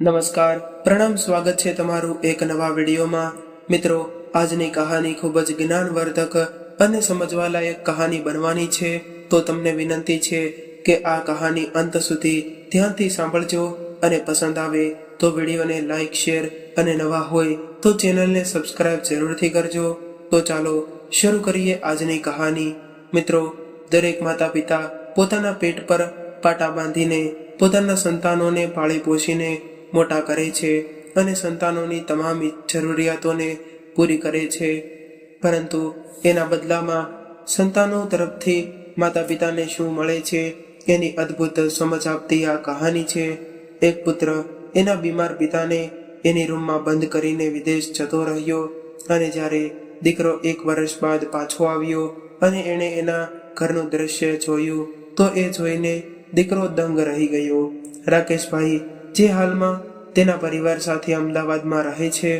નમસ્કાર. પ્રણામ સ્વાગત છે તમારું એક નવા વિડીયોમાં. મિત્રો, આજની કહાની ખૂબ જ જ્ઞાનવર્ધક અને સમજવાલાયક કહાની બનવાની છે. તો તમને વિનંતી છે કે આ કહાની અંત સુધી ધ્યાનથી સાંભળજો અને પસંદ આવે તો વિડીયોને લાઈક, શેર અને નવા હોય તો ચેનલને સબસ્ક્રાઇબ જરૂરથી કરજો. તો ચાલો શરૂ કરીએ આજની કહાની. મિત્રો, દરેક માતા પિતા પોતાના પેટ પર પાટા બાંધીને પોતાના સંતાનોને પાળી પોષીને મોટા કરે છે અને સંતાનોની તમામ જરૂરિયાતોને પૂરી કરે છે. પરંતુ એના બદલામાં સંતાનો તરફથી માતા પિતાને શું મળે છે એની અદ્ભુત સમજ આપતી આ કહાની છે. એક પુત્ર એના બીમાર પિતાને એની રૂમમાં બંધ કરીને વિદેશ જતો રહ્યો અને જ્યારે દીકરો એક વર્ષ બાદ પાછો આવ્યો અને એણે એના ઘરનું દ્રશ્ય જોયું, તો એ જોઈને દીકરો દંગ રહી ગયો. રાકેશભાઈ જે હાલમાં તેના પરિવાર સાથે અમદાવાદમાં રહે છે,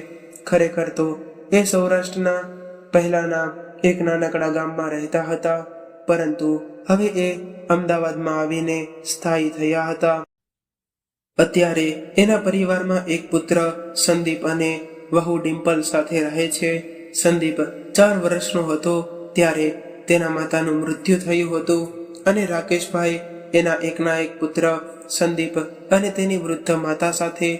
ખરેખર તો એ સૌરાષ્ટ્રના પહેલાના એક નાનકડા ગામમાં રહેતા હતા, પરંતુ હવે એ અમદાવાદમાં આવીને સ્થાયી થયા હતા. અત્યારે એના પરિવારમાં એક પુત્ર, સંદીપ અને વહુ ડિમ્પલ સાથે રહે છે. સંદીપ ચાર વર્ષનો હતો, ત્યારે તેના માતાનું મૃત્યુ થયું હતું અને રાકેશભાઈ એના એકના એક પુત્ર સંદીપ અને તેની વૃદ્ધ માતા સાથે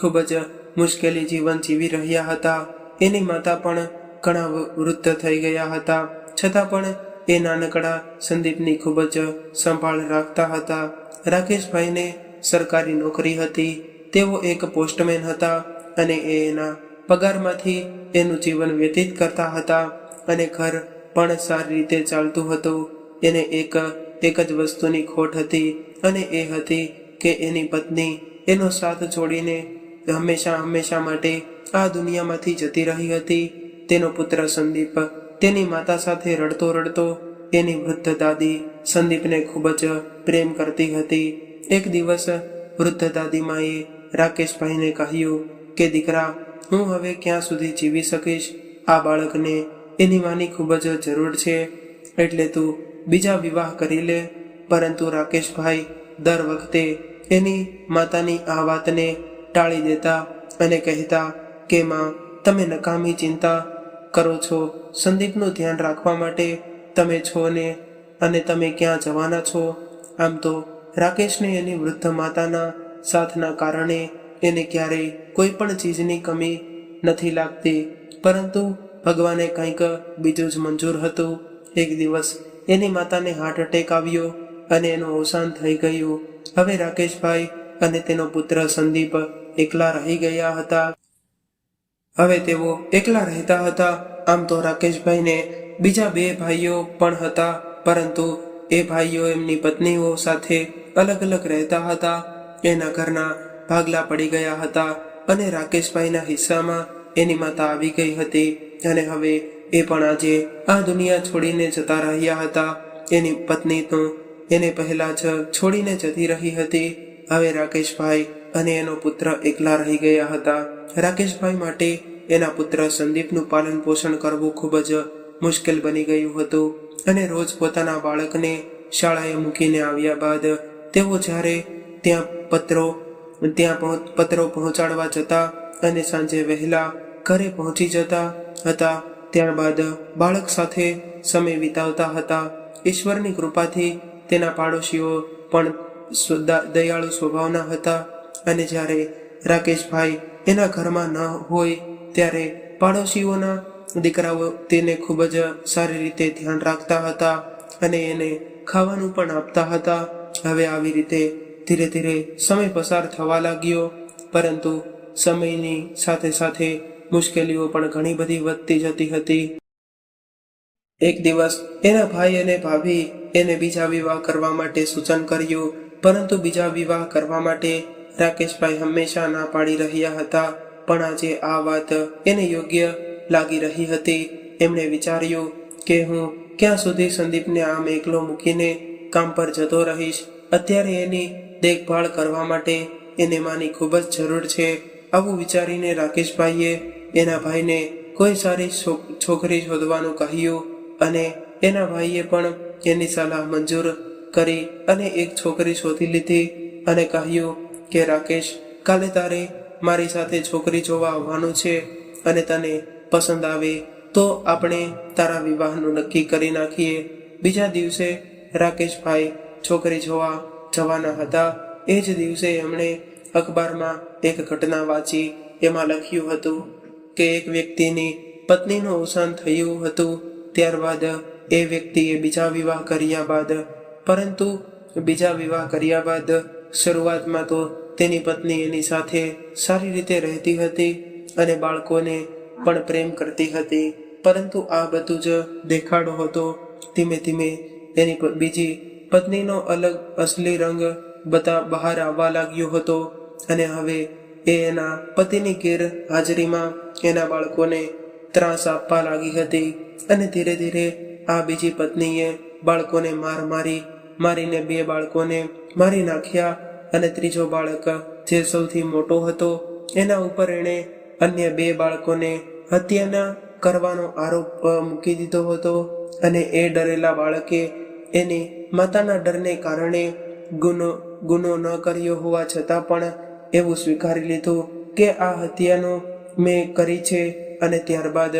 ખૂબ જ મુશ્કેલી જીવન જીવી રહ્યા હતા. એની માતા પણ ઘણા વૃદ્ધ થઈ ગયા હતા. છતાં પણ એ નાનકડા સંદીપની ખૂબ જ સંભાળ રાખતા હતા. રાકેશભાઈને સરકારી નોકરી હતી. તેઓ એક પોસ્ટમેન હતા અને એ એના પગારમાંથી એનું જીવન વ્યતીત કરતા હતા અને ઘર પણ સારી રીતે ચાલતું હતું. એને એક એક જ વસ્તુની ખોટ હતી અને એ હતી કે એની પત્ની એનો સાથ છોડીને હંમેશા હંમેશા માટે આ દુનિયામાંથી જતી રહી હતી. તેનો પુત્ર સંદીપ તેની માતા સાથે રડતો રડતો એની વૃદ્ધ દાદી સંદીપને ખૂબ જ પ્રેમ કરતી હતી. એક દિવસ વૃદ્ધ દાદીમાએ રાકેશભાઈને કહ્યું કે, દીકરા, હું હવે ક્યાં સુધી જીવી શકીશ? આ બાળકને એની માની ખૂબ જ જરૂર છે. એટલે તું બીજા વિવાહ કરી લે. પરંતુ રાકેશભાઈ દર વખતે એની માતાની આ વાતને ટાળી દેતા અને કહેતા કે, માં, તમે નકામી ચિંતા કરો છો. સંદીપનું ધ્યાન રાખવા માટે તમે છો ને, અને તમે ક્યાં જવાના છો? આમ તો રાકેશને એની વૃદ્ધ માતાના સાથના કારણે એને ક્યારેય કોઈ પણ ચીજની કમી નથી લાગતી. પરંતુ ભગવાને કંઈક બીજું જ મંજૂર હતું. એક દિવસ એની માતાને હાર્ટ એટેક આવ્યો અને એનું અવસાન થઈ ગયું. હવે રાકેશભાઈ અને તેનો પુત્ર સંદીપ એકલા રહી ગયા હતા. હવે તેઓ એકલા રહેતા હતા. આમ તો રાકેશભાઈને બીજા બે ભાઈઓ પણ હતા, પરંતુ એ ભાઈઓ એમની પત્નીઓ સાથે અલગ અલગ રહેતા હતા. એના ઘરના ભાગલા પડી ગયા હતા અને રાકેશભાઈના હિસ્સામાં એની માતા આવી ગઈ હતી અને હવે એ પણ આજે આ દુનિયા છોડીને જતા રહ્યા હતા. એની પત્ની તો એને પહેલા જ છોડીને જતી રહી હતી. હવે રાકેશભાઈ અને એનો પુત્ર એકલા રહી ગયા હતા. રાકેશભાઈ માટે એના પુત્ર સંદીપનું પાલન પોષણ કરવું ખૂબ જ મુશ્કેલ બની ગયું હતું અને રોજ પોતાના બાળકને શાળાએ મૂકીને આવ્યા બાદ તેઓ જ્યારે ત્યાં પત્રો ત્યાં પત્રો પહોંચાડવા જતા અને સાંજે વહેલા ઘરે પહોંચી જતા હતા ત્યારબાદ બાળક સાથે સમય વિતાવતા હતા. ઈશ્વરની કૃપાથી તેના પાડોશીઓ પણ દયાળુ સ્વભાવના હતા અને જ્યારે રાકેશભાઈ એના ઘરમાં ન હોય ત્યારે પાડોશીઓના દીકરાઓ તેને ખૂબ જ સારી રીતે ધ્યાન રાખતા હતા અને એને ખાવાનું પણ આપતા હતા. હવે આવી રીતે ધીરે ધીરે સમય પસાર થવા લાગ્યો, પરંતુ સમયની સાથે સાથે મુશ્કેલીઓ પણ ઘણી બધી વધતી જતી હતી. એક દિવસ એના ભાઈ અને ભાભી એને બીજા વિવાહ કરવા માટે સૂચન કર્યું, પરંતુ બીજા વિવાહ કરવા માટે રાકેશભાઈ હંમેશા ના પાડી રહ્યા હતા, પણ આજે આ વાત એને યોગ્ય લાગી રહી હતી. એમણે વિચાર્યું કે હું ક્યાં સુધી સંદીપને આમ એકલો મૂકીને કામ પર જતો રહીશ. અત્યારે એની દેખભાળ કરવા માટે એને માની ખૂબ જ જરૂર છે. આવું વિચારીને રાકેશભાઈએ એના ભાઈને કોઈ સારી છોકરી શોધવાનું કહ્યું અને એના ભાઈએ પણ એની સલાહ મંજૂર કરી અને એક છોકરી શોધી લીધી અને કહ્યું કે, રાકેશ, કાલે તારે મારી સાથે છોકરી જોવા આવવાનું છે અને તને પસંદ આવે તો આપણે તારા વિવાહનું નક્કી કરી નાખીએ. બીજા દિવસે રાકેશભાઈ છોકરી જોવા જવાના હતા. એ જ દિવસે એમણે અખબારમાં એક ઘટના વાંચી. એમાં લખ્યું હતું કે એક વ્યક્તિની પત્નીનું અવસાન થયું હતું, ત્યારબાદ એ વ્યક્તિએ બીજા વિવાહ કર્યા બાદ, પરંતુ બીજા વિવાહ કર્યા બાદ શરૂઆતમાં તો તેની પત્ની એની સાથે સારી રીતે રહેતી હતી અને બાળકોને પણ પ્રેમ કરતી હતી, પરંતુ આ બધું જ દેખાડો હતો, ધીમે ધીમે એની બીજી પત્નીનો અલગ અસલી રંગ બતા બહાર આવવા લાગ્યો હતો અને હવે એ એના પતિની ગેર હાજરીમાં એના બાળકોને ત્રાસ આપવા લાગી હતી અને ધીરે ધીરે આ બીજી પત્નીએ બાળકોને માર મારી, મારીને બે બાળકોને મારી નાખ્યા અને ત્રીજો બાળક જે સૌથી મોટો હતો, એના ઉપર એણે અન્ય બે બાળકોને હત્યાના કરવાનો આરોપ મૂકી દીધો હતો અને એ ડરેલા બાળકે એની માતાના ડરને કારણે ગુનો ગુનો ન કર્યો હોવા છતાં પણ એવું સ્વીકારી લીધું કે આ હત્યાનો મેં કરી છે અને ત્યારબાદ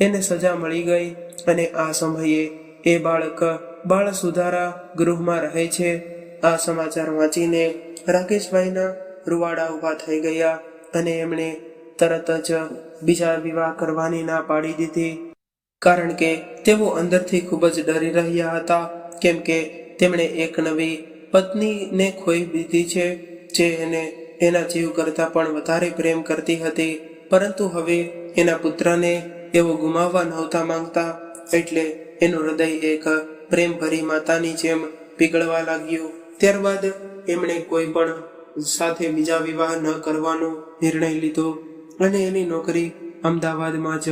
એને સજા મળી ગઈ અને આ સમયે એ બાળક બાળ સુધારા ગૃહમાં રહે છે. આ સમાચાર વાંચીને રાકેશભાઈના રૂવાડા ઊભા થઈ ગયા અને એમણે તરત જ બીજા વિવાહ કરવાની ના પાડી દીધી. કારણ કે તેઓ અંદરથી ખૂબ જ ડરી રહ્યા હતા, કેમ કે તેમણે એક નવી પત્નીને ખોઈ દીધી છે, જે એને એના જીવ કરતાં પણ વધારે પ્રેમ કરતી હતી, પરંતુ હવે એના પુત્રને એવો ગુમાવવા નહોતા માંગતા, એટલે એનું હૃદય એક પ્રેમભરી માતાની જેમ પીગળવા લાગ્યું. ત્યારબાદ એમણે કોઈ પણ સાથે બીજા વિવાહ ન કરવાનો નિર્ણય લીધો અને એની નોકરી અમદાવાદમાં જ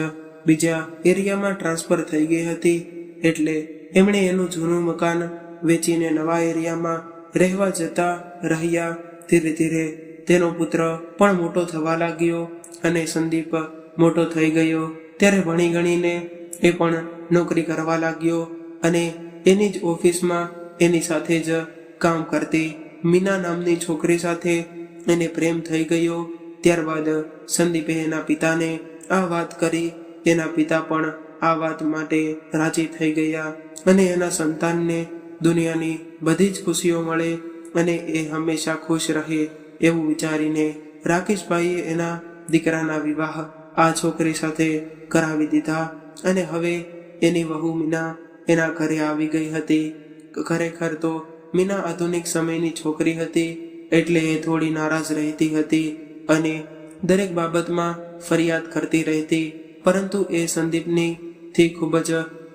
બીજા એરિયામાં ટ્રાન્સફર થઈ ગઈ હતી, એટલે એમણે એનું જૂનું મકાન વેચીને નવા એરિયામાં રહેવા જતા રહ્યા ધીરે ધીરે તેનો પુત્ર પણ મોટો થવા લાગ્યો અને સંદીપ મોટો થઈ ગયો. ત્યારે ભણી ગણીને એ પણ નોકરી કરવા લાગ્યો અને એની જ ઓફિસમાં એની સાથે જ કામ કરતી મીના નામની છોકરી સાથે એને પ્રેમ થઈ ગયો. ત્યારબાદ સંદીપે એના પિતાને આ વાત કરી. એના પિતા પણ આ વાત માટે રાજી થઈ ગયા અને એના સંતાનને દુનિયાની બધી જ ખુશીઓ મળે અને એ હંમેશા ખુશ રહે. એવું વિચારીને રાકેશભાઈએ એના દીકરાના વિવાહ આ છોકરી સાથે કરાવી દીધા અને હવે એની વહુ મીના એના ઘરે આવી ગઈ હતી. ખરેખર તો મીના આધુનિક સમયની છોકરી હતી એટલે એ થોડી નારાજ રહેતી હતી અને દરેક બાબતમાં ફરિયાદ કરતી રહેતી. પરંતુ એ સંદીપની થી ખૂબ જ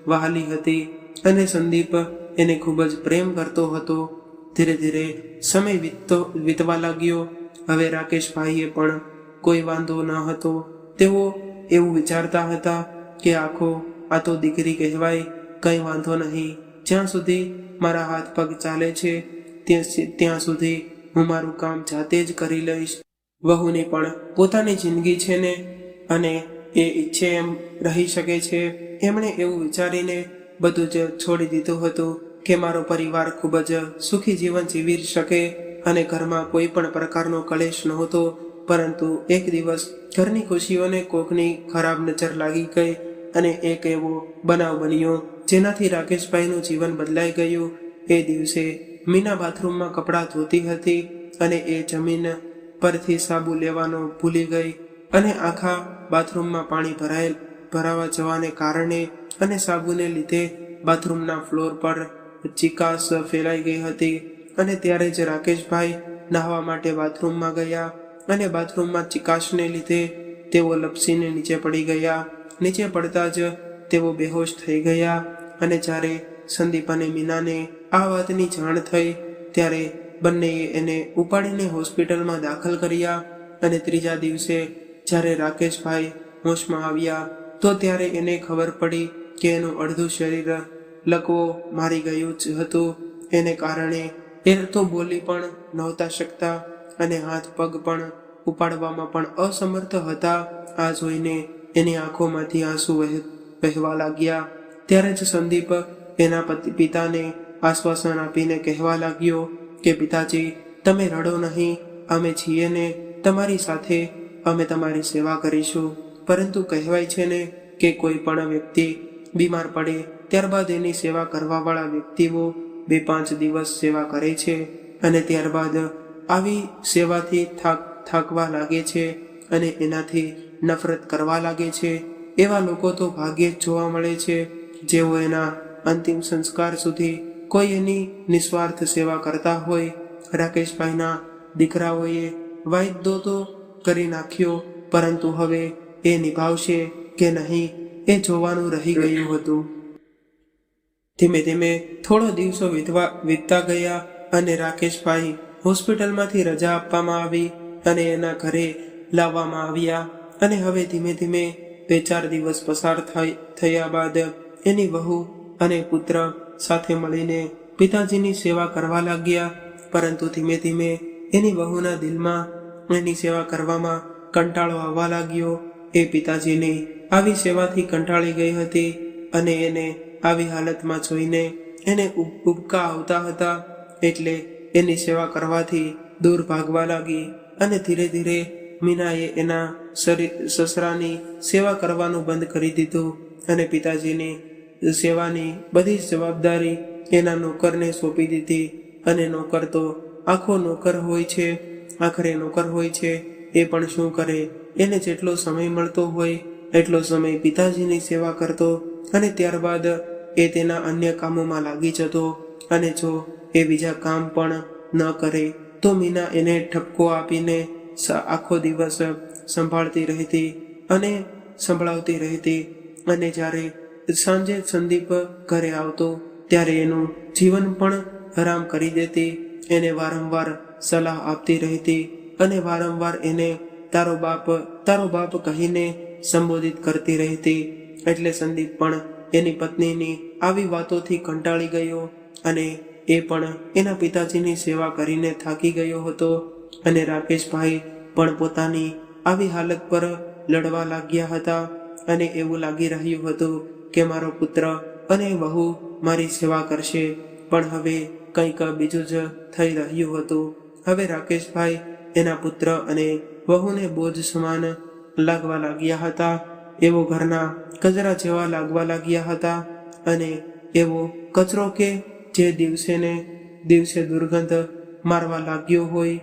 વહાલી હતી અને સંદીપ એને ખૂબ જ પ્રેમ કરતો હતો. ધીરે ધીરે સમય વીતતો, વીતવા લાગ્યો. હવે રાકેશભાઈએ પણ કોઈ વાંધો ન હતો. તેઓ એવું વિચારતા હતા કે આખો આ તો દીકરી કહેવાય, કંઈ વાંધો નહીં. જ્યાં સુધી મારા હાથ પગ ચાલે છે ત્યાં સુધી હું મારું કામ જાતે જ કરી લઈશ. વહુની પણ પોતાની જિંદગી છે ને, અને એ ઈચ્છે એમ રહી શકે છે. એમણે એવું વિચારીને બધું જ છોડી દીધું હતું. કે મારો પરિવાર ખૂબ જ સુખી જીવન જીવી શકે અને ઘરમાં કોઈ પણ પ્રકારનો કલેશ નહોતો, પરંતુ એક દિવસ ઘરની ખુશીઓને કોકની ખરાબ નજર લાગી ગઈ અને એક એવો બનાવ બન્યો, જેનાથી રાકેશભાઈનું જીવન બદલાઈ ગયું. એ દિવસે મીના બાથરૂમમાં કપડાં ધોતી હતી અને એ જમીન પરથી સાબુ લેવાનો ભૂલી ગઈ અને આખા બાથરૂમમાં પાણી ભરાયેલ, ભરાવા જવાને કારણે અને સાબુને લીધે બાથરૂમના ફ્લોર પર ચિકાસ ફેલાઈ ગઈ હતી અને ત્યારે જ રાકેશભાઈ નાહવા માટે બાથરૂમમાં ગયા અને બાથરૂમમાં ચિકાસને લીધે તેઓ લપસીને નીચે પડી ગયા. નીચે પડતા જ તેઓ બેહોશ થઈ ગયા અને જ્યારે સંદીપ અને મીનાને આ વાતની જાણ થઈ ત્યારે બંનેએ એને ઉપાડીને હોસ્પિટલમાં દાખલ કર્યા અને ત્રીજા દિવસે જ્યારે રાકેશભાઈ હોશમાં આવ્યા તો ત્યારે એને ખબર પડી કે એનું અડધું શરીર લકવો મારી ગયું જ હતું. એને કારણે એ તો બોલી પણ નહોતા શકતા અને હાથ પગ પણ ઉપાડવામાં પણ અસમર્થ હતા. આ જોઈને એની આંખોમાંથી આંસુ વહે- વહેવા લાગ્યા. ત્યારે જ સંદીપ એના પતિ, પિતાને આશ્વાસન આપીને કહેવા લાગ્યો કે, પિતાજી, તમે રડો નહીં. અમે છીએ ને તમારી સાથે અમે તમારી સેવા કરીશું. પરંતુ કહેવાય છે ને કે કોઈ પણ વ્યક્તિ બીમાર પડે ત્યારબાદ એની સેવા કરવાવાળા વ્યક્તિઓ બે પાંચ દિવસ સેવા કરે છે અને ત્યારબાદ આવી સેવાથી થાક, થાકવા લાગે છે અને એનાથી નફરત કરવા લાગે છે. એવા લોકો તો ભાગ્યે જ જોવા મળે છે. જેઓ એના અંતિમ સંસ્કાર સુધી કોઈ એની નિસ્વાર્થ સેવા કરતા હોય. રાકેશભાઈના દીકરાઓએ વાયદો તો કરી નાખ્યો, પરંતુ હવે એ નિભાવશે કે નહીં એ જોવાનું રહી ગયું હતું. ધીમે ધીમે થોડો દિવસો વીતવા, વીતતા ગયા અને રાકેશભાઈ હોસ્પિટલમાંથી રજા આપવામાં આવી અને એના ઘરે લાવવામાં આવ્યા અને હવે ધીમે ધીમે બે ચાર દિવસ પસાર થયા બાદ એની વહુ અને પુત્ર સાથે મળીને પિતાજીની સેવા કરવા લાગ્યા. પરંતુ ધીમે ધીમે એની વહુના દિલમાં એની સેવા કરવામાં કંટાળો આવવા લાગ્યો. એ પિતાજીની આવી સેવાથી કંટાળી ગઈ હતી અને એને આવી હાલતમાં જોઈને એને ઉબ- ઉબકા આવતા હતા એટલે એની સેવા કરવાથી દૂર ભાગવા લાગી અને ધીરે ધીરે મીનાએ એના શરીર સસરાની સેવા કરવાનું બંધ કરી દીધું અને પિતાજીની સેવાની બધી જવાબદારી એના નોકરને સોંપી દીધી અને નોકર તો આખો નોકર હોય છે, આખરે નોકર હોય છે, એ પણ શું કરે? એને જેટલો સમય મળતો હોય, એટલો સમય પિતાજીની સેવા કરતો અને ત્યારબાદ એ તેના અન્ય કામોમાં લાગી જતો અને જો એ બીજા કામ પણ ન કરે, તો મીના એને ઠપકો આપીને આખો દિવસ સંભાળતી રહેતી અને સંભળાવતી રહેતી. અને જ્યારે સાંજે સંદીપ ઘરે આવતો, ત્યારે એનું જીવન પણ હરામ કરી દેતી. એને વારંવાર સલાહ આપતી રહેતી અને વારંવાર એને તારો બાપ તારો બાપ કહીને સંબોધિત કરતી રહેતી. એટલે સંદીપ પણ એની પત્નીની આવી વાતોથી કંટાળી ગયો અને એ પણ એના પિતાજીની સેવા કરીને થાકી ગયો હતો અને રાકેશભાઈ પણ પોતાની આવી હાલત પર લડવા લાગ્યા હતા અને એવું લાગી રહ્યું હતું કે મારો પુત્ર અને વહુ મારી સેવા કરશે. પણ હવે કંઈક બીજું જ થઈ રહ્યું હતું. હવે રાકેશભાઈ એના પુત્ર અને વહુને બોજ સમાન લાગવા લાગ્યા હતા એવો ઘરના કચરા જેવા લાગવા લાગ્યા હતા અને એવો કચરો કે જે દિવસે ને દિવસે દુર્ગંધ મારવા લાગ્યો હોય.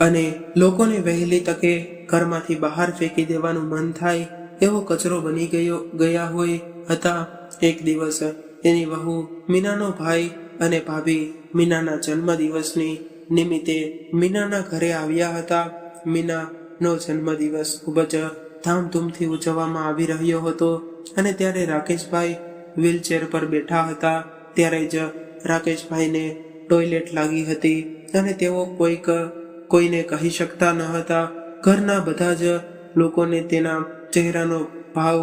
અને લોકોને વહેલી તકે ઘરમાંથી બહાર ફેંકી દેવાનું મન થાય એવો કચરો બની ગયો, ગયા હોય હતા એક દિવસ. એની વહુ મીનાનો ભાઈ અને ભાભી મીનાના જન્મદિવસની નિમિત્તે મીનાના ઘરે આવ્યા હતા. મીનાનો જન્મદિવસ ખૂબ જ ધામધૂમથી ઉજવવામાં આવી રહ્યો હતો અને ત્યારે રાકેશભાઈ વ્હીલચેર પર બેઠા હતા. ત્યારે જ રાકેશભાઈને ટોયલેટ લાગી હતી અને તેઓ કોઈક કોઈને કહી શકતા ન હતા. ઘરના બધા જ લોકોને તેના ચહેરાનો ભાવ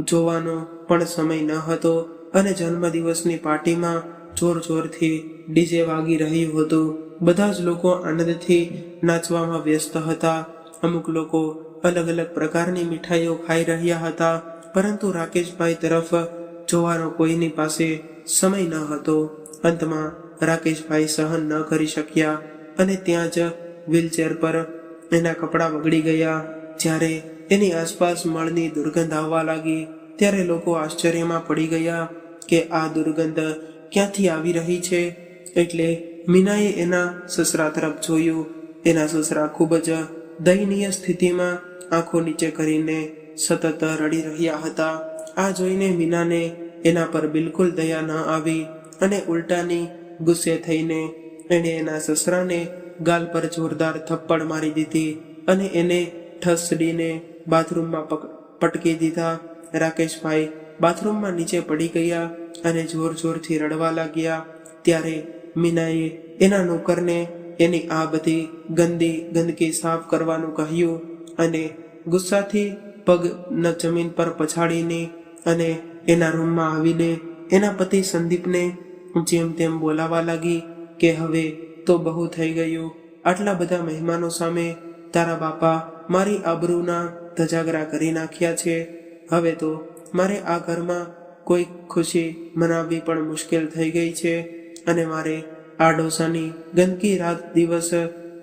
જોવાનો પણ સમય ન હતો અને જન્મદિવસની પાર્ટીમાં જોર જોરથી ડીજે વાગી રહ્યું હતું. બધા જ લોકો આનંદથી નાચવામાં વ્યસ્ત હતા. અમુક લોકો અલગ અલગ પ્રકારની મીઠાઈઓ ખાઈ રહ્યા હતા, પરંતુ રાકેશભાઈ તરફ જોવાનો કોઈની પાસે સમય ન હતો. અંતમાં રાકેશભાઈ સહન ન કરી શક્યા અને ત્યાં જ વ્હીલચેર પર એના કપડાં બગડી ગયા. જ્યારે એની આસપાસ મળની દુર્ગંધ આવવા લાગી, ત્યારે લોકો આશ્ચર્યમાં પડી ગયા કે આ દુર્ગંધ ક્યાંથી આવી રહી છે. એટલે મીનાએ એના સસરા તરફ જોયું. એના સસરા ખૂબ જ દયનીય સ્થિતિમાં આંખો નીચે કરીને સતત રડી રહ્યા હતા. આ જોઈને મીનાને એના પર બિલકુલ દયા ન આવી અને ઉલટાની ગુસ્સે થઈને એણે એના સસરાને ગાલ પર જોરદાર થપ્પડ મારી દીધી અને એને ઠસડીને બાથરૂમમાં પટકી દીધા. રાકેશભાઈ બાથરૂમમાં નીચે પડી ગયા અને જોર જોરથી રડવા લાગ્યા. ત્યારે મીનાએ એના નોકરને એની આ બધી ગંદી ગંદકી સાફ કરવાનું કહ્યું અને ગુસ્સાથી પગ ન જમીન પર પછાડીને અને એના રૂમમાં આવીને એના પતિ સંદીપને જેમ તેમ બોલાવા લાગી કે હવે તો બહુ થઈ ગયું. આટલા બધા મહેમાનો સામે તારા બાપા મારી આબરૂના ધજાગરા કરી નાખ્યા છે. હવે તો મારે આ ઘરમાં કોઈ ખુશી મનાવવી પણ મુશ્કેલ થઈ ગઈ છે અને મારે આ ડોસાની ગંદકી રાત દિવસ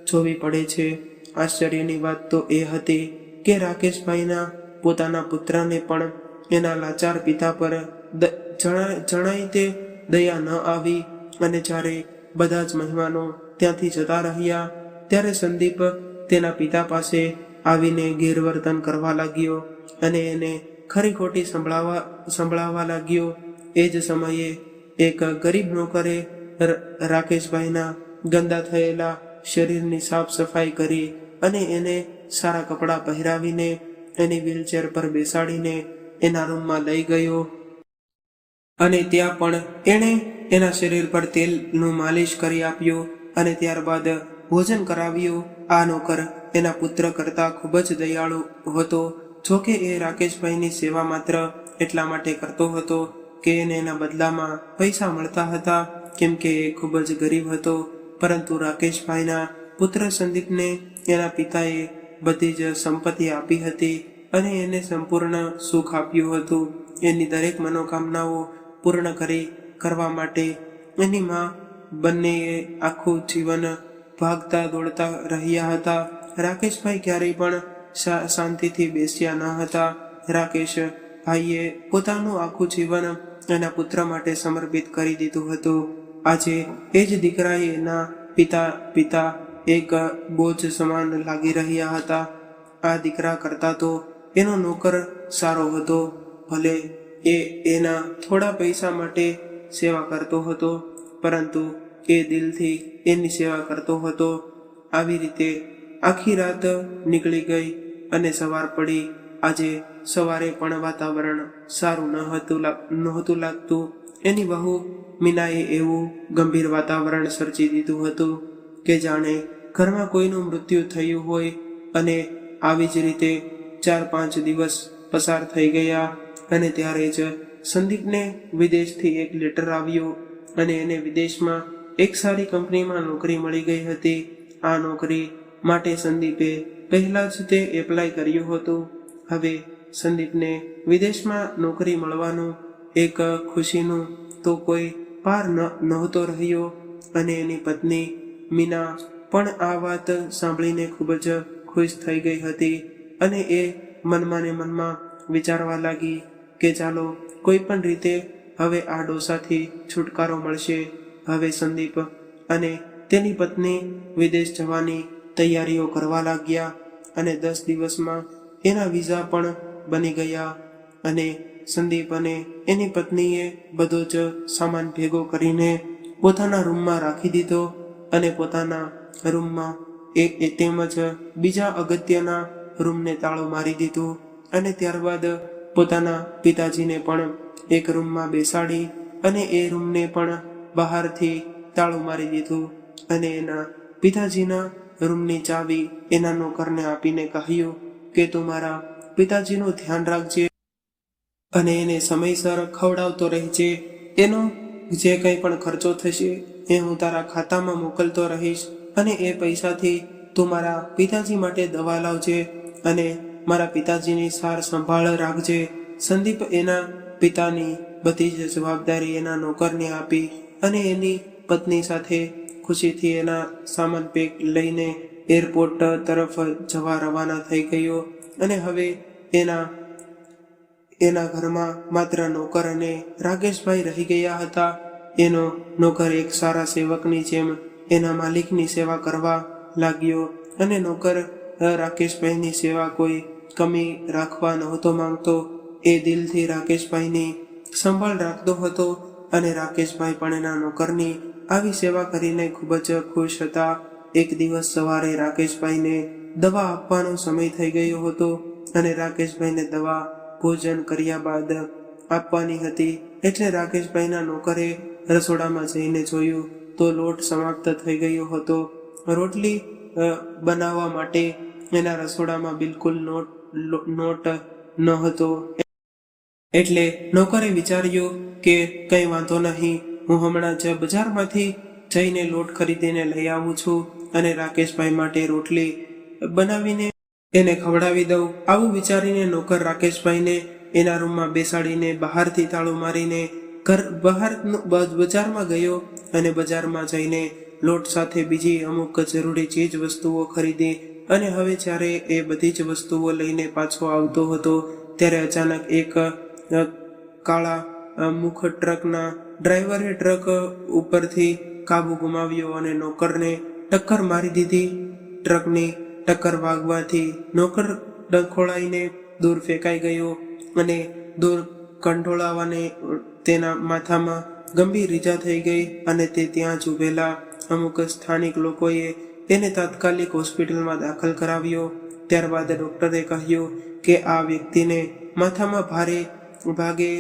જોવી પડે છે. આશ્ચર્યની વાત તો એ હતી કે રાકેશભાઈના પોતાના પુત્રને પણ એના લાચાર પિતા પર જણાય તે દયા ન આવી અને જ્યારે બધા જ મહેમાનો ત્યાંથી જતા રહ્યા, ત્યારે સંદીપ તેના પિતા પાસે આવીને ગેરવર્તન કરવા લાગ્યો અને એને ખરી ખોટી સંભળાવા સંભળાવા લાગ્યો. એ જ સમયે એક ગરીબ નોકરે રાકેશભાઈના ગંદા થયેલા શરીરની સાફ સફાઈ કરી અને એને સારા કપડાં પહેરાવીને એની વ્હીલચેર પર બેસાડીને એના રૂમમાં લઈ ગયો. અને ત્યાં પણ એણે એના શરીર પર તેલનું માલિશ કરી આપ્યું અને ત્યારબાદ ભોજન કરાવ્યું. આ નોકર એના પુત્ર કરતા ખૂબ જ દયાળુ હતો. જોકે એ રાકેશભાઈની સેવા માત્ર એટલા માટે કરતો હતો કે એને એના બદલામાં પૈસા મળતા હતા. કેમ કે એ ખૂબ જ ગરીબ હતો. પરંતુ રાકેશભાઈના પુત્ર સંદીપને એના પિતાએ બધી જ સંપત્તિ આપી હતી અને એને સંપૂર્ણ સુખ આપ્યું હતું. એની દરેક મનોકામનાઓ પૂર્ણ કરી, કરવા માટે એની માં બંનેએ આખું જીવન ભાગતા દોડતા રહ્યા હતા. રાકેશભાઈ ક્યારેય પણ શાંતિથી બેસ્યા ન હતા. રાકેશ ભાઈએ પોતાનું આખું જીવન એના પુત્ર માટે સમર્પિત કરી દીધું હતું. આજે એ જ દીકરા એના પિતા પિતા એક બોજ સમાન લાગી રહ્યા હતા. આ દીકરા કરતા તો એનો નોકર સારો હતો. ભલે એ એના થોડા પૈસા માટે સેવા કરતો હતો, પરંતુ એ દિલથી એની સેવા કરતો હતો. આવી રીતે આખી રાત નીકળી ગઈ અને સવાર પડી. આજે સવારે પણ વાતાવરણ સારું ન હતું નહોતું લાગતું. એની વહુ મીનાએ એવું ગંભીર વાતાવરણ સર્જી દીધું હતું કે જાણે ઘરમાં કોઈનું મૃત્યુ થયું હોય અને આવી જ રીતે ચાર પાંચ દિવસ પસાર થઈ ગયા અને ત્યારે જ સંદીપને વિદેશથી એક લેટર આવ્યો અને એને વિદેશમાં એક સારી કંપનીમાં નોકરી મળી ગઈ હતી. આ નોકરી માટે સંદીપે પહેલાં જ તે એપ્લાય કર્યું હતું. હવે સંદીપને વિદેશમાં નોકરી મળવાનું એક ખુશીનું તો કોઈ પાર નહોતો રહ્યો અને એની પત્ની મીના પણ આ વાત સાંભળીને ખૂબ જ ખુશ થઈ ગઈ હતી અને એ મનમાં ને મનમાં વિચારવા લાગી કે ચાલો કોઈ પણ રીતે હવે આ ડોસાથી છુટકારો મળશે. હવે સંદીપ અને તેની પત્ની વિદેશ જવાની તૈયારીઓ કરવા લાગ્યા અને દસ દિવસમાં એના વિઝા પણ બની ગયા અને સંદીપ અને એની પત્નીએ બધો જ સામાન ભેગો કરીને પોતાના રૂમમાં રાખી દીધો અને પોતાના રૂમમાં એ તેમજ બીજા અગત્યના રૂમને તાળો મારી દીધો અને ત્યારબાદ પોતાના પિતાજીને પણ એક રૂમમાં બેસાડી અને એ રૂમને પણ બહારથી તાળું મારી દીધું અને એના પિતાજીના રૂમની ચાવી એના નોકરને આપીને કહ્યું કે, તું મારા પિતાજીનું ધ્યાન રાખજે. અને એને સમયસર ખવડાવતો રહેજે એનો જે કંઈ પણ ખર્ચો થશે, એ હું તારા ખાતામાં મોકલતો રહીશ અને એ પૈસાથી તું મારા પિતાજી માટે દવા લાવજે અને મારા પિતાજીની સાર સંભાળ રાખજે. સંદીપ એના પિતાની બધી જ જવાબદારી એના નોકરને આપી અને એની પત્ની સાથે ખુશીથી એના સામાન પેક લઈને એરપોર્ટ તરફ જવા રવાના થઈ ગયો અને હવે એના એના ઘરમાં માત્ર નોકર અને રાકેશભાઈ રહી ગયા હતા. એનો નોકર એક સારા સેવકની જેમ એના માલિકની સેવા કરવા લાગ્યો અને નોકર રાકેશભાઈની સેવા કોઈ કમી રાખવા નહોતો માંગતો. એ દિલથી રાકેશભાઈની સંભાળ રાખતો હતો અને રાકેશભાઈ પણ એના નોકરની આવી સેવા કરીને ખૂબ જ ખુશ હતા. એક દિવસ સવારે રાકેશભાઈને દવા આપવાનો સમય થઈ ગયો હતો અને રાકેશભાઈને દવા ભોજન કર્યા બાદ આપવાની હતી. એટલે રાકેશભાઈના નોકરે રસોડામાં જઈને જોયું તો લોટ સમાપ્ત થઈ ગયો હતો. રોટલી બનાવવા માટે એના રસોડામાં બિલકુલ નોટ નોટ ન હતો. એટલે નોકરે વિચાર્યું કે કંઈ વાંધો નહીં, હું હમણાં જ બજારમાંથી જઈને લોટ ખરીદીને લઈ આવું છું અને રાકેશભાઈ માટે રોટલી બનાવીને એને ખવડાવી દઉં. આવું વિચારીને નોકર રાકેશભાઈને એના રૂમમાં બેસાડીને બહારથી તાળું મારીને ઘર બહાર બજારમાં ગયો અને બજારમાં જઈને લોટ સાથે બીજી અમુક જરૂરી ચીજ વસ્તુઓ ખરીદી અને હવે જ્યારે એ બધી જ વસ્તુઓ લઈને પાછો આવતો હતો ત્યારે અચાનક એક કાળા મુખ ટ્રકના ડ્રાઈવરે ટ્રક ઉપરથી કાબુ ગુમાવ્યો અને નોકરને ટક્કર મારી દીધી. ટ્રકની ટક્કર વાગવાથી નોકર ડખોળાઈને દૂર ફેંકાઈ ગયો અને દૂર કંઠોળાવાને તેના માથામાં ગંભીર ઈજા થઈ ગઈ અને તે ત્યાં જ ઉભેલા અમુક સ્થાનિક લોકોએ તેને તાત્કાલિક હોસ્પિટલમાં દાખલ કરાવ્યો. ત્યારબાદ ડૉક્ટરે કહ્યું કે આ વ્યક્તિને માથામાં ભારે ભાગે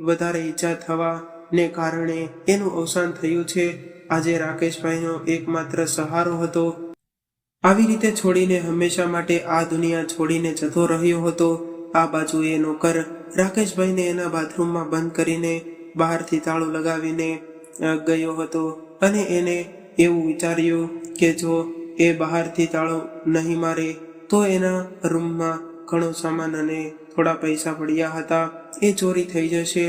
વધારે ઈજા થવાને કારણે એનું અવસાન થયું છે. આજે રાકેશભાઈનો એકમાત્ર સહારો હતો. આવી રીતે છોડીને હંમેશા માટે આ દુનિયા છોડીને જતો રહ્યો હતો. આ બાજુ એ નોકર રાકેશભાઈને એના બાથરૂમમાં બંધ કરીને બહારથી તાળું લગાવીને ગયો હતો અને એને એવું વિચાર્યું કે જો એ બહારથી તાળું નહીં મારે, તો એના રૂમમાં ઘણો સામાન અને થોડા પૈસા પડ્યા હતા. એ ચોરી થઈ જશે.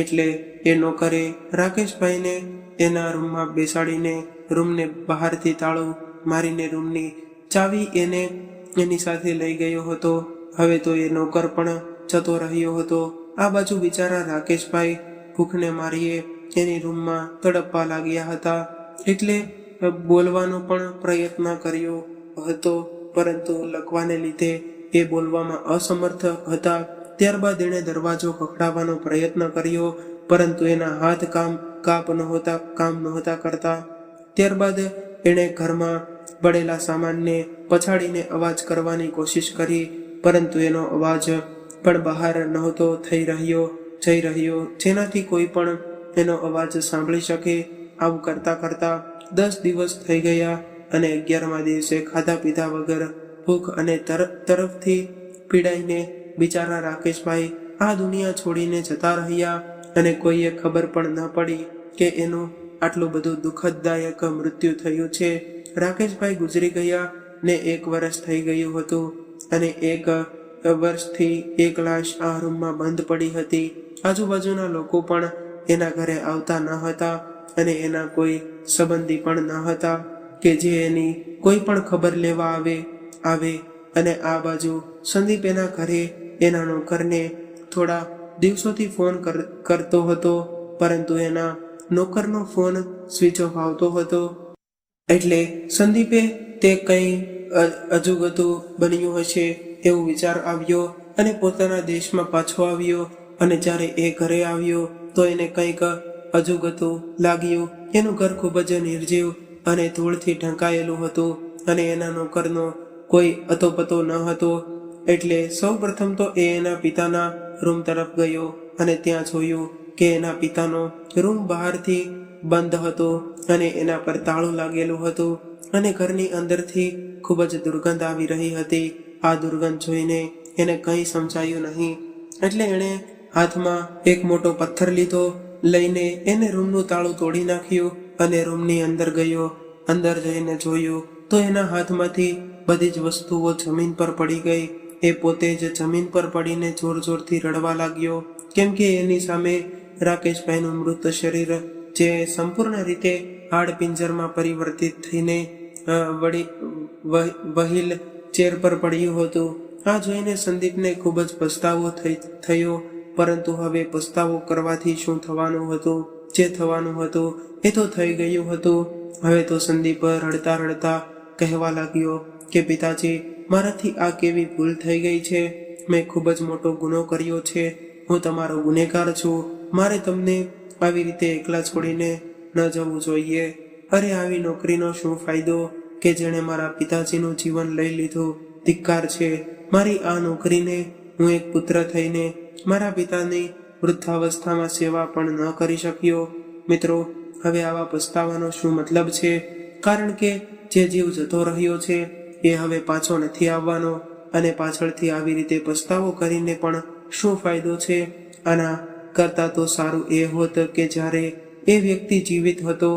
એટલે એ નોકરે રાકેશભાઈને એના રૂમમાં બેસાડીને રૂમને બહારથી તાળું મારીને રૂમની ચાવી એને એની સાથે લઈ ગયો હતો. હવે તો એ નોકર પણ જતો રહ્યો હતો. આ બાજુ બિચારા રાકેશભાઈ ભૂખને મારીએ એની રૂમમાં તડપવા લાગ્યા હતા. એટલે બોલવાનો પણ પ્રયત્ન કર્યો હતો, પરંતુ લખવાને લીધે એ બોલવામાં અસમર્થ હતા. ત્યારબાદ એણે દરવાજો ખખડાવવાનો પ્રયત્ન કર્યો, પરંતુ એના હાથ કામ કાપ નહોતા, કામ નહોતા કરતા. ત્યારબાદ એણે ઘરમાં પડેલા સામાનને પછાડીને અવાજ કરવાની કોશિશ કરી, પરંતુ એનો અવાજ પણ બહાર નહોતો થઈ રહ્યો, જઈ રહ્યો. જેનાથી કોઈ પણ એનો અવાજ સાંભળી શકે. આવું કરતા કરતા દસ દિવસ થઈ ગયા અને અગિયારમા દિવસે ખાધા પીધા વગર ભૂખ અને તર, તરફથી પીડાઈને બિચારા રાકેશભાઈ આ દુનિયા છોડીને જતા રહ્યા અને કોઈએ ખબર પણ ન પડી કે એનું આટલું બધું દુઃખદદાયક મૃત્યુ થયું છે. રાકેશભાઈ ગુજરી ગયા ને એક વર્ષ થઈ ગયું હતું અને એક વર્ષથી એક લાશ આ રૂમમાં બંધ પડી હતી. આજુબાજુના લોકો પણ એના ઘરે આવતા ન હતા અને એના કોઈ સંબંધી પણ ન હતા કે જે એની કોઈ પણ ખબર લેવા આવે આવે અને આ બાજુ સંદીપ એના ઘરે એના નોકરને થોડા દિવસોથી ફોન કર- કરતો હતો, પરંતુ એના નોકરનો ફોન સ્વિચ ઓફ આવતો હતો. એટલે સંદીપે તે કંઈ અજુગતું બન્યું હશે એવો વિચાર આવ્યો અને પોતાના દેશમાં પાછો આવ્યો અને જ્યારે એ ઘરે આવ્યો તો એને કંઈક અજુગતું લાગ્યું. એનું ઘર ખૂબ જ નિર્જીવ અને ધૂળથી ઢંકાયેલું હતું અને એના નોકરનો કોઈ અતોપતો ન હતો. એટલે સૌ પ્રથમ તો એ એના પિતાના રૂમ તરફ ગયો અને ત્યાં જોયું કે એના પિતાનો રૂમ બહારથી બંધ હતો. અને એના પર તાળું લાગેલું હતું અને ઘરની અંદરથી ખૂબ જ દુર્ગંધ આવી રહી હતી. આ દુર્ગંધ જોઈને એને કંઈ સમજાયું નહીં. એટલે એણે હાથમાં એક મોટો પથ્થર લીધો, લઈને એને રૂમનું તાળું તોડી નાખ્યું અને રૂમની અંદર ગયો. અંદર જઈને જોયું તો એના હાથમાંથી બધી જ વસ્તુઓ જમીન પર પડી ગઈ. એ પોતે જ જમીન પર પડીને જોર જોરથી રડવા લાગ્યો, કેમ કે એની સામે રાકેશભાઈનું મૃત શરીર જે સંપૂર્ણ રીતે હાડપિંજરમાં પરિવર્તિત થઈને વળી વહ- વહીલ ચેર પર પડ્યું હતું. આ જોઈને સંદીપને ખૂબ જ પસ્તાવો થયો, પરંતુ હવે પસ્તાવો કરવાથી શું થવાનું હતું? જે થવાનું હતું એ તો થઈ ગયું હતું. હવે તો સંદીપ રડતા રડતા કહેવા લાગ્યો કે, પિતાજી, મારાથી આ કેવી ભૂલ થઈ ગઈ છે? મેં ખૂબ જ મોટો ગુનો કર્યો છે. હું તમારો ગુનેગાર છું. મારે તમને આવી રીતે એકલા છોડીને ન જવું જોઈએ. અરે આવી નોકરીનો શું ફાયદો? કે જેણે મારા પિતાજીનું જીવન લઈ લીધું? ધિક્કાર છે. મારી આ નોકરીને હું એક પુત્ર થઈને મારા પિતાની વૃદ્ધાવસ્થામાં સેવા પણ ન કરી શક્યો. મિત્રો, હવે આવા પસ્તાવાનો શું મતલબ છે? કારણ કે જે જીવ જતો રહ્યો છે, એ હવે પાછો નથી આવવાનો. અને પાછળથી આવી રીતે પસ્તાવો કરીને પણ શું ફાયદો છે? આના કરતાં તો સારું એ હોત કે જ્યારે એ વ્યક્તિ જીવિત હતો,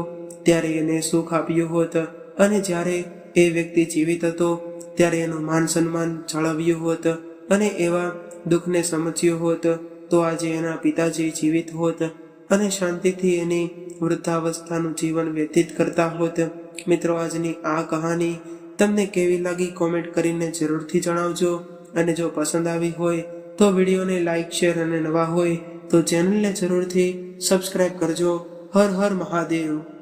ત્યારે એને સુખ આપ્યું હોત. અને જ્યારે એ વ્યક્તિ જીવિત હતો, ત્યારે એનું માન સન્માન જાળવ્યું હોત અને એવા દુઃખને સમજ્યું હોત તો આજે એના પિતાજી જીવિત હોત અને શાંતિથી એની વૃદ્ધાવસ્થાનું જીવન વ્યતીત કરતા હોત. મિત્રો, આજની આ કહાની તમને કેવી લાગી કોમેન્ટ કરીને જરૂરથી જણાવજો. અને જો પસંદ આવી હોય તો વિડીયોને લાઈક, શેર અને નવા હોય તો ચેનલને જરૂરથી સબસ્ક્રાઈબ કરજો. હર હર મહાદેવ.